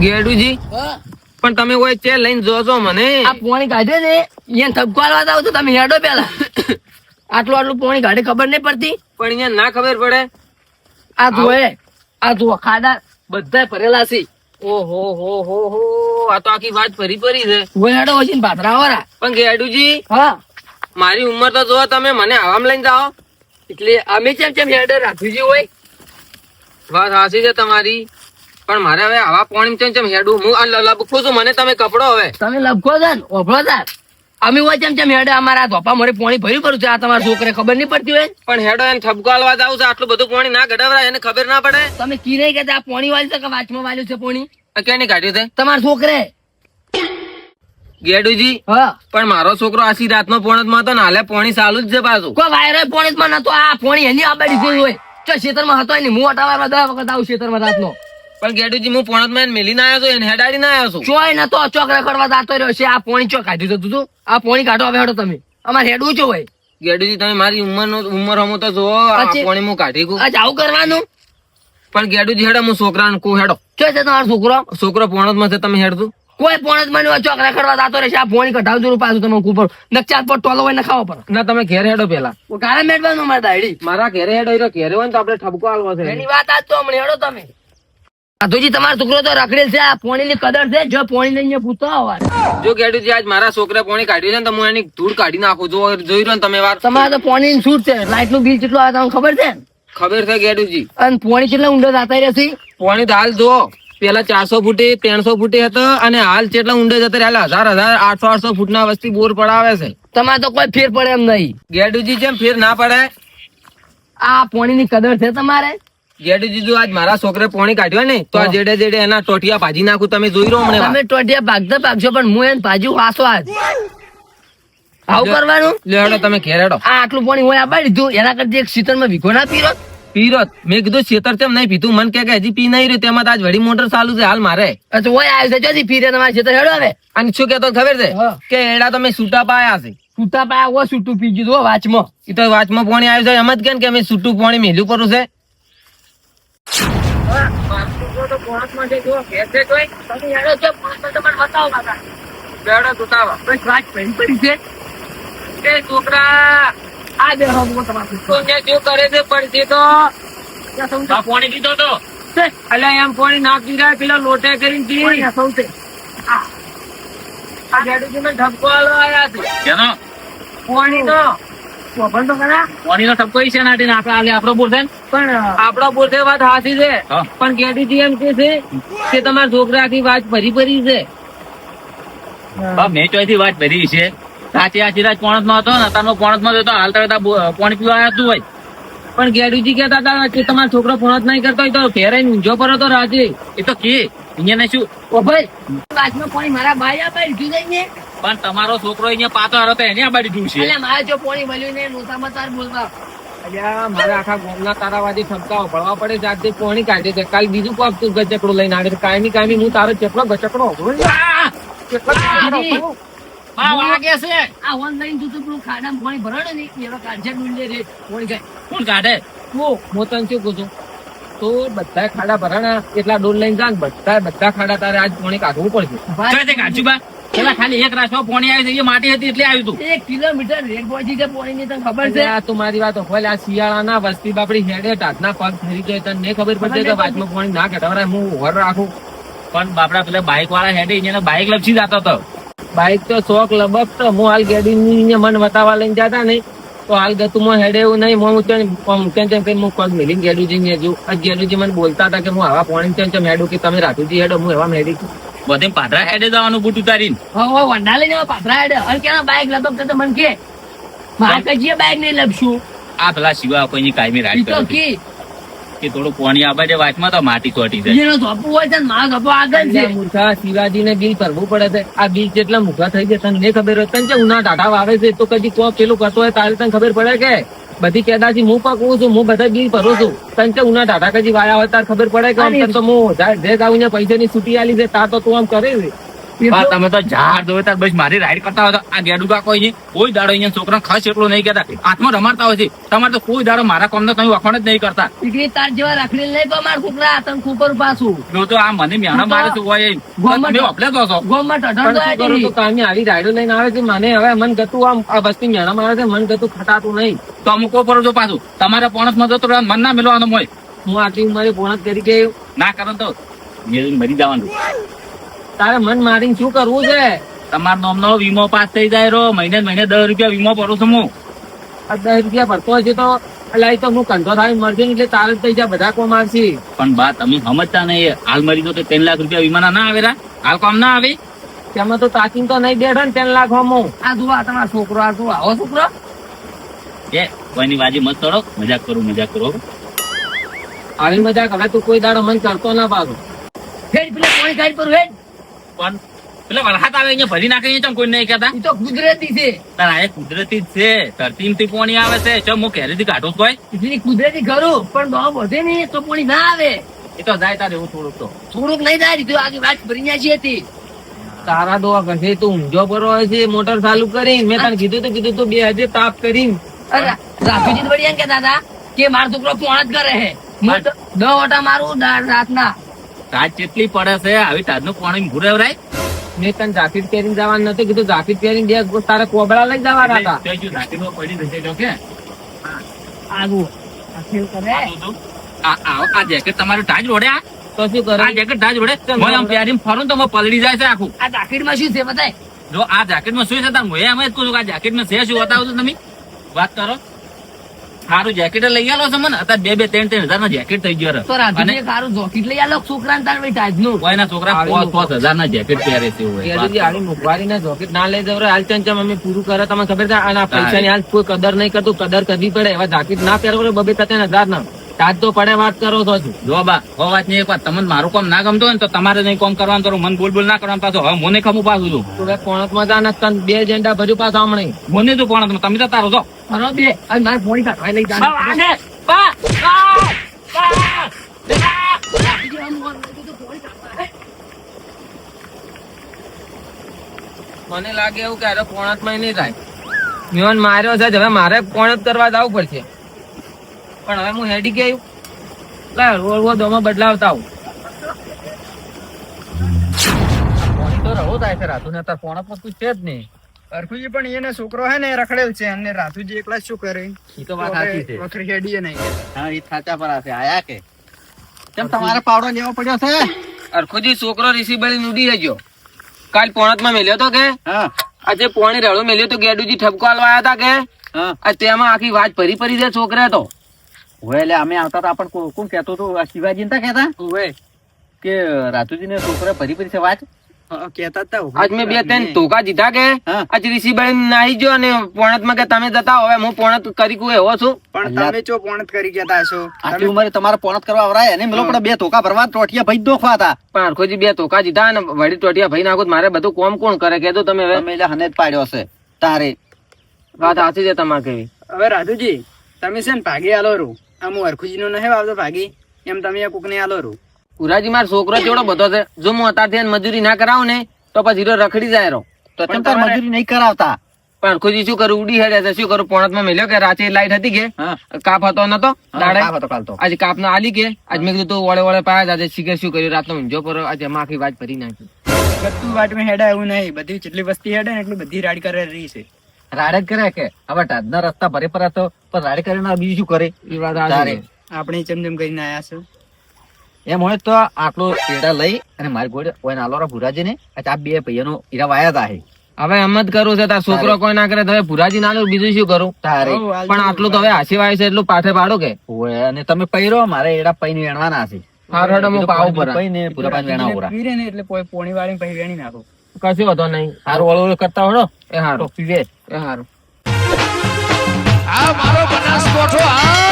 ગેડુજી પણ તમે કોઈ ચે લઈને જોજો મને. આ પોણી કાઢે ને અહીંયા થપકો જાવ તો તમે હેડો પેલા. આટલું આટલું પોણી કાઢે ખબર નહીં પડતી. પણ અહીંયા ના ખબર પડે. આ જુએ આ જુઓ ખાડા બધા ભરેલા છે. ઓહો હો હો હો. આ તો આખી વાત ફરી ફરી છે. જુએ હેડો વસીને પાથરા વાળા. પણ ગેડુજી હા. મારી ઉંમર તો જો તમે મને આવામ લઈને જાઓ. એટલે અમે કેમ કેમ હેડે રાખવી હોય વાત હાસી છે તમારી. પણ મારે હવે આવા પોણી ચમ ચમ હેડું હું લબખું છું. મને તમે કપડો હવે. તમે લબકો છો ને? ઓભળો છે? અમે હોય ચમ ચમ હેડે. અમારા ધોપા મોરે પોણી ભર્યું કરું છે. આ તમારા છોકરે ખબર નહીં પડતી હોય? પણ હેડો એને ઠપકો હાલવા જાવ છે. આટલું બધું પોણી ના ગઢાવરા એને ખબર ના પડે. તમે કી નહીં કહેતા આ પોણી વાળી છે કે વાંચમાં વાળ્યું છે પોણી? ક્યાંની કાઢ્યું છે? તમારા છોકરે? ગેડુજી. હા. પણ મારો છોકરો આસી રાતનો પોણતમાં તો નાલે પોણી ચાલુ જ છે પાછું. કોઈ વાયરો પોણી માં નતો. આ પોણી એની આબાડી જોઈ હોય. ચો ખેતરમાં હતો એની. હું અટાવારમાં દસ વખત આવું ખેતરમાં રાતનો. પણ ગેડુજી હું પોણતમાં મેલીને આવ્યો છું એને હેડાડીને આવ્યો છું. ચોય નતો ચોક રખડવા જાતો રહ્યો છે. આ પોણી ચો કાઢ્યું હતું તું આ પોણી કાઢો હવે હેડો તમે. અમારે હેડવું છો હોય ગેડુજી તમે મારી ઉંમર નો ઉંમર હમો તો જોવો આ પોણી હું કાઢી ગયું આવું કરવાનું? પણ ગેડુજી હેડો હું છોકરાને કહું હેડો. કે છે તમારો છોકરો? છોકરો પોણતમાં છે તમે હેડતું કોઈ પોણતમાં ચોક રખડવા જાતો રહેશે આ પોણી કઢાવજો જરૂર પાછું તમે ઉપર નકચાર પર ટોલો હોય ને ખાવો પડે. ના તમે ઘેર હેડો પેલા ગાળા મેળવાનું મારા દાડી મારા ઘેરે હેડો ઘેરે હોય ને તો આપણે ઠપકો આલવો છે. એની વાત આજ તો હમણાં હેડો તમે. સાધુજી તમારો છોકરો તો રખડેલ છે આ પોણી ની કદર છે જો પોણી લઈને પૂછતો અવાર જો ગેડુજી આજ મારા છોકરા પોણી કાઢ્યું છે ને તમે એની ધૂળ કાઢી નાખો. જો જોઈ રહ્યો તમે વાર તમારે તો પોણી ની છૂટ છે? લાઈટનું બિલ કેટલું આવે તમને ખબર છે? ખબર છે ગેડુજી અને પોણી કેટલા ઊંડો જાતા રહેશે પોણી હાલ જો પેલા ચારસો ફૂટી ત્રણસો ફૂટી હતો અને હાલ કેટલા ઊંડે જતા રહ્યા હજાર હજાર આઠસો આઠસો ફૂટના વસ્તી બોર પડાવે છે. તમારે તો કોઈ ફેર પડે એમ નહીં. ગેડુજી જેમ ફેર ના પડે આ પોણી ની કદર છે તમારે? ગેડુજી જીજુ આજ મારા છોકરે પોણી કાઢ્યો ને તો આ જેડે જેડે એના ટોટિયા ભાજી નાખું તમે જોઈ રહ્યો હમણાં તમે ટોટિયા ભાગતા ભાગશો પણ હું એને ભાજી વાસો આજ. આવું કરવાનું? લ્યો હેડો તમે ઘેર હેડો. આ આટલું પાણી હોય આબા દીધું એના કરતી એક શીતળમાં વિઘો ના પીરો? પીરો મેં કીધું શેતર તેમ નહીં પીધું. મન કે હજી પી નહીં રહ્યું તેમાં આજ વડી મોટર ચાલુ છે હાલ મારે. અચ્છા હોય આવ્યું છે જોથી પીરે તમારે શેતર હેડો હવે. અને શું કેતો ખબર છે? કે એડા તમે છૂટા પાયા છે. છૂટા પાયા હોય છૂટું પી ગયું વાચમાં. એ તો વાચમાં પાણી આવ્યું છે એમ જ કે અમે છૂટું પાણી મેલું કરું છે. તમે હેડો તો તમને બતાવો કાકા બેડો તૂટાવા બસ વાત પડી પડી છે. એ છોકરા આ બે હમો તમારું તું ને કરે છે પડશે તો. પાણી પીધો તો. અલ્યા એમ ફોણી નાખી રહ્યા પેલા લોટે કરીને પી. સૌથી. આ મેં ઠપકો આલવા આયા છે. કેનો? પાણી તો. પણ તો ખરા? કોની નો સબકો ઈ છે નાટી આપણે આલે આપણો બોલશે પણ આપણો બોલશે વાત હાસી છે. પણ ગેડીજી એમ કે છે કે તમારા છોકરા આખી વાત ભરી ભરી છે. મેં ચોથી વાત ભરી છે. સાચી આચી રાત પોણતમાં હતો ને તારનો પોણતમાં હતો હાલ તરત આ પીવા આવ્યા તું હોય. પણ ગેડુજી કહેતા હતા કે તમારો છોકરો પોણત જ નહીં કરતો હોય તો ઘેરે ઊંઝો પર હતો રાજે. એ તો કે અહીંયા ને શું? ઓ ભાઈ બાજમાં પાણી મારા ભાઈ આ લીધું નહીં ને પણ તમારો છોકરો અહીંયા પાતો હતો તો એને આ બાજુ જોયું છે. એટલે મારે જો પોણી મળ્યું ને નોતામાં તાર બોલવા. અલ્યા મારે આખા ગામના તારાવાદી ઠપકાઓ પડવા પડે આજથી કાઢે છે કાલ બીજું કોક તું ગચકડો લઈને આવે કાયમી કાયમી હું તારો ચેપલો ગચકડો આ! ચેપલો ગચકડો દીદી. વાગે છે. આ ઓનલાઈન તું પેલું ખાડામાં પોણી ભરાડે ને એનો કાઢે ડુંડે રે. પાણી જાય કોણ કાઢે? હું હું તને શું કહું છું? તો બધા ખાડા ભરાણા એટલા ડોલ લઈને જા બધા બધા ખાડા તારે આજ પોણી કાઢવું પડશે. કાઢ્યું બા? પેલા ખાલી એક રાશો પોણી આવી એ માટી હતી એટલે આવ્યું હતું એક કિલોમીટર રેડ પહોંચી છે પોણી ની તને ખબર છે? આ તું મારી વાત હોલ આ શિયાળાના વસ્તી બાપડી હેડે ટાટના પગ ફરી ગયો તને નહીં ખબર પડશે કે વાતમાં પોણી ના ઘટાવરાય હું હોર રાખું. પણ બાપડા પેલા બાઈક વાળા હેડે એને બાઈક લપસી જતો હતો. બાઈક તો શોખ લબક તો હું હાલ ગેડી મન વતાવા લઈને જતા નહીં. તો હાલ ગતું હેડે એવું નહીં હું ત્યાં ત્યાં કેમ કઈ હું પગ મિલીને ગેડુજી ને હજુ આ ગેડુજી મને બોલતા હતા કે હું આવા પોણી ત્યાં હેડું કે તમે રાતુજી હેડો હું એવા મેડી બધે પાદરા હેડે જવાનું બૂટ ઉતારીને. વંડા લઈને પાથરા હેડે. અને કેના બાઈક લબક તો મને કે મારે કજીએ બાઈક નહીં લપશું. આ પેલા શિવા કોઈની કાયમી તો કે. કે થોડું પાણી આવે છે વાતમાં તો માટી ચોટી જાય. એનો ધોપું હોય છે મારો ધોપો આગળ છે. મૂર્ખા શિવાજી ને બિલ ભરવું પડે છે. આ બિલ જેટલા મૂર્ખા થઈ ગયા તને ખબર હોય તને ઉના ટાટા વાવે છે તો કદી કોક પેલું કરતો હોય તારે તને ખબર પડે કે? બધી કેદાથી હું પકવું છું હું બધા બી ભરું છું. તને ઉના ટાટા કજી વાયા હોય તાર ખબર પડે કે આમ તો હું જે ગાઉને પૈસાની છૂટી આલી છે તાર તો તું આમ કરે છે તમે તો ઝાડ દોવે તાર બસ મારી રાઈડ કરતા હોય તો આ ગેડુગા કોઈ નહીં કોઈ દાડો અહીંયા છોકરા ખર્ચ એટલું નહીં કેતા હાથમાં રમાડતા હોય છે. તમારે તો કોઈ દાડો મારા કોમને કઈ વખાણ જ નહીં કરતા. તાર જેવા રાખડી લઈ ગયો મારા છોકરા તને કુકર પાછું. જો તો આ મને મેણા મારે છે હોય એ. ગોમાં તો- ઓપલે કહો છો. ગોમાં પણ ટઢણ શું તો કામી આવી રાઈડો લઈને આવે છે. મને હવે મન ગતું આમ આ વસ્તી મેળા મારે છે મન ગતું ખટાતું નહીં. તો અમુક પર જો પાછું. તમારે પોણસમાં જતો મન ના મેળવાનું હોય. હું આટલી ઉંમરે પોણસ કરી કે ના કરો તો મરી જવાનું. તારે મન મારીને શું કરવું છે? તમારો નામનો વીમો પાસ થઈ જાય રો. મહિને મહિને દસ રૂપિયા વીમો ભરું છું હું. દસ રૂપિયા ભરતો હશે તો એ તો હું કંધો થાય મરજે એટલે તારે જ થઈ જાય બધા કોમ આવશે પણ બા તમે સમજતા નહીં. હાલ મરી તો ત્રણ લાખ રૂપિયા વીમાના ના આવે હાલ કામ ના આવે? તેમાં તો તાકીન તો નહીં બેઠો ને ત્રણ લાખ હોમો. આ જુઓ તમારો છોકરો આ જુઓ. આવો છોકરો. એ કોઈની બાજી મત તોડો મજાક કરું મજાક કરો આવી મજાક. હવે તું કોઈ દાડો મન કરતો ના પાછો હેડ પેલા કોઈ ગાડી પર હેડ. પણ એટલે વરસાદ આવે અહીંયા ભરી નાખે અહીંયા કોઈ નહીં કહેતા? તો કુદરતી છે. તારા એ કુદરતી જ છે. ધરતીમાંથી પાણી આવે છે. ચો હું ઘેરેથી કાઢું કોઈ કુદરતી ખરું પણ બહુ વધે નહીં તો પાણી ના આવે. એ તો જાય તારે એવું થોડુંક તો. થોડુંક નહીં જાય તું આગળ વાત ભરી નાખી હતી. તારા દોવા કરશે તું ઊંઝો પર હોય છે મોટર ચાલુ કરી મેં તને કીધું તો કીધું તું બે હજે તાપ કરી અરે રાફીજી વળી એમ કહેતા હતા કે મારો છોકરો ફોન જ કરે હે. દો ઓટા મારું રાતના. તાજ કેટલી પડે છે? આવી તાજનું પાણી ભૂરે રાય મેં તને જાકીટ પહેરીને જવાનું નથી કીધું. જાકેટ પહેરીને બે તારા કોબળા લઈ જવાના હતા. પડી જશે જો કે? આ જેકેટ તમારું ટાજ રોડ્યા તો શું કરે? આ જેકેટ ટાજ રોડે. હું આમ પહેરીને ફરું તો હું જાય છે આખું. આ જાકેટમાં શું છે બતાય જો આ જેકેટમાં શું છે? તાર હું એમ જ કહું છું આ જાકેટમાં છે શું? બતાવો છો તમે. વાત કરો. સારું જેકેટ લઈ આલો છો મને? અત્યારે બે બે ત્રણ ત્રણ હજાર ના જેકેટ થઈ ગયો સારું તો જોકેટ લઈ આલો છોકરાને તાર ભાઈ કોઈ ના છોકરા પાંચ પાંચ હજાર ના જેકેટ પહેરે છે. કેદુજી મુખવારી ના જોકેટ ના લઈ જવરે હાલ ચમ ચમ અમે પૂરું કરે. તમને ખબર છે આના પૈસા ની હાલ કોઈ કદર નહીં કરતું. કદર કરવી પડે. એવા જાકેટ ના પહેરવો બબે તતે હજાર ના તાજ તો પડે વાત કરો તો છું જો બા હો વાત નહીં એક વાત. તમને મારું કામ ના ગમતું હોય ને તો તમારે નહીં કામ કરવાનું તારું મન બોલ બોલ ના કરવાનું પાછું. હવે મને ખમું પાછું છું. તું કોણકમાં જા તને બે ઝંડા ભર્યું પાછા હમણાં. મને તો પણ તમે તો તારો છો. ફરો બે અને મારે ફોન કાઢવા લઈ આને, બા, આમ મોન લાગે એવું કે અરે પોણતમાં નહીં થાય. મેં માર્યો છે હવે મારે પોણત કરવા જવું પડશે. પણ હવે હું હેડી ગયું. લા રોડ રોડ દોમાં બદલાવતા તો રહો થાય છે રાતું ને તાર પોણા પર તું છે જ નહીં. અરખુજી પણ એને છોકરો હે ને રખડેલ છે અને રાતુજી એકલા શું કરે? ઈ તો વાત સાચી છે. વખરી હેડીએ નહીં. હા ઈ સાચા પર છે આયા કે? કેમ તમારે પાવડો લેવો પડ્યો છે? અરખુજી છોકરો બળી ઉડી ગયો કાલ પોણતમાં મેલ્યો તો કે? હા. આજે પોણી રડો મેલ્યો તો ગેડુજી ઠપકો આલવા આવ્યા હતા કે? હા. આ તેમાં આખી વાત ભરી ભરી દે છોકરા તો. ઓય એટલે અમે આવતા હતા પણ કોણ કહેતો હતો? શિવાજી નતા કહેતા? કે રાતુજી ને છોકરા ફરી ફરી છે વાત તા. આજ મેં બે ત્રણ ધોકા દીધા કે આજ ઋષિ બળી નાહી અને પોણતમાં કે તમે જતા હવે હું પોણત કરી કું એવો છું? પણ તમે ચો પોણત કરી કહેતા હશો? આટલી ઉંમરે તમારે પોણત કરવા આવરાય? અને મેલો પણ બે ધોકા ભરવા ટોટિયા ભાઈ દોખવા હતા. પણ બે ધોકા દીધા અને વળી ટોટિયા ભાઈ નાખો મારે બધું કોમ કોણ કરે? કહેતો તમે હવે. એટલે હને જ પાડ્યો છે તારે. વાત સાચી છે તમારે કેવી. હવે રાધુજી તમે છે ને ભાગી આલો રૂ આમ હું હરખુજી નું નહીં વાવતો ભાગી. એમ તમે કોક ને આલો રૂ પુરાજી મારો છોકરો જેવડો બધો છે. જો હું અત્યારથી મજૂરી ના કરાવું ને તો પછી હીરો રખડી જાય રહો. તો તમારે- મજૂરી નહીં કરાવતા. પણ ખુજી શું કરું? ઉડી હેડે છે. શું કરું? પોણતમાં મેલ્યો કે રાતે લાઈટ હતી કે? કાપ હતો નતો? દાડે? કાપ હતો કાલ તો આજે કાપ ના આલી કે? આજ મેં કીધું તું વળે વળે પાયા આજે શીખે શું કર્યું? રાતનો ઊંઝો પર આજે માખી વાત ભરી નાખી. બધું વાટમાં હેડા એવું નહીં. બધી જેટલી વસ્તી હેડે ને એટલી બધી રાડ કરે રહી છે. રાડે જ કરે કે હવે ટાઢના રસ્તા ભરે પર હતો પણ રાડે કરીને બીજું શું કરે? એ વાત તારે. આપણે ચમ ચમ કરીને આયા છો. એમ હોય તો આટલો પેડા લઈ અને મારી ગોળે કોઈ નાલોરા ભુરાજી ને આ બે ભૈયાનો ઈરા વાયા તા હે. હવે એમ જ કરું છે તાર છોકરો કોઈ ના કરે તો ભુરાજી ના બીજું શું કરું? તારે. પણ આટલું તો હવે હાસી વાય છે એટલું પાઠે પાડો કે? અને તમે પૈરો મારે એડા પૈન વેણવાના છે. હું પર પૈને પૂરા પાન વેણા ઓરા પીરે ને એટલે પોણી વાળી પૈ વેણી નાખો. કશું હતો નહીં. સારું ઓળો કરતા હોડો એ હારું. પીવે એ હારું. આ મારો બનાસકોઠો આ